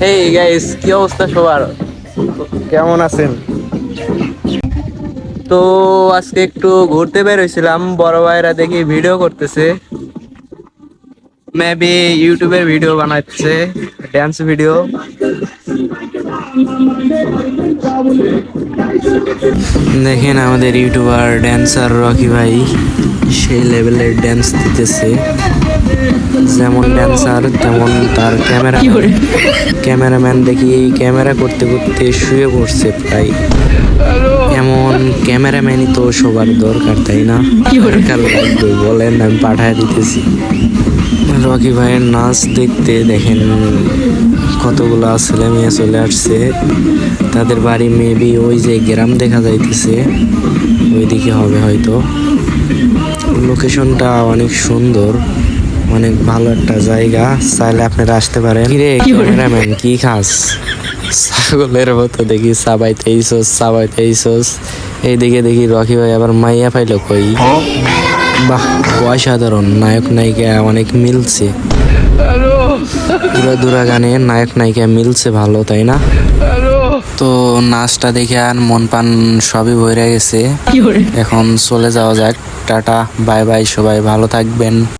Hey guys কি অবস্থা সবার? কেমন আছেন? তো আজকে একটু ঘুরতে বের হয়েছিলাম বড় ভাইরা দেখি ভিডিও করতেছে। মেবি ইউটিউবে ভিডিও বানাচ্ছে ড্যান্স ভিডিও দেখেন আমাদের ইউটিউবার ড্যান্সার রকি ভাই সেই লেভেলের ড্যান্স দিতেছে। যেমন ড্যান্সার তেমন তার ক্যামেরা ক্যামেরাম্যান দেখি ক্যামেরা করতে করতে শুয়ে পড়ছে প্রায়। এমন ক্যামেরাম্যানই তো সবার দরকার তাই না? দরকার লাগবে বলেন আমি পাঠায় দিতেছি। রকি ভাইয়ের নাচ দেখতে দেখেন কতগুলো ছেলে মেয়ে চলে আসছে। তাদের বাড়ি মেবি ওই যে গ্রাম দেখা যাইতেছে ওইদিকে হবে হয়তো। লোকেশনটা অনেক সুন্দর। অনেক ভালো একটা জায়গা। চাইলে আপনারা আসতে পারেন। কিরে ক্যামেরাম্যান কি খাস? ছাগলের মতো দেখি সাবাইতে এইসোস সাবাইতে এইসোস এইদিকে দেখি রকি ভাই আবার মাইয়া পাইলো কই? বাহ অসাধারণ। নায়ক নায়িকা অনেক মিলছে। দূরা দূরা গানে নায়ক নায়িকা মিলছে ভালো তাই না? তো নাচটা দেখে আর মন পান সবই ভরে গেছে। এখন চলে যাওয়া যাক। টাটা বাই বাই সবাই ভালো থাকবেন।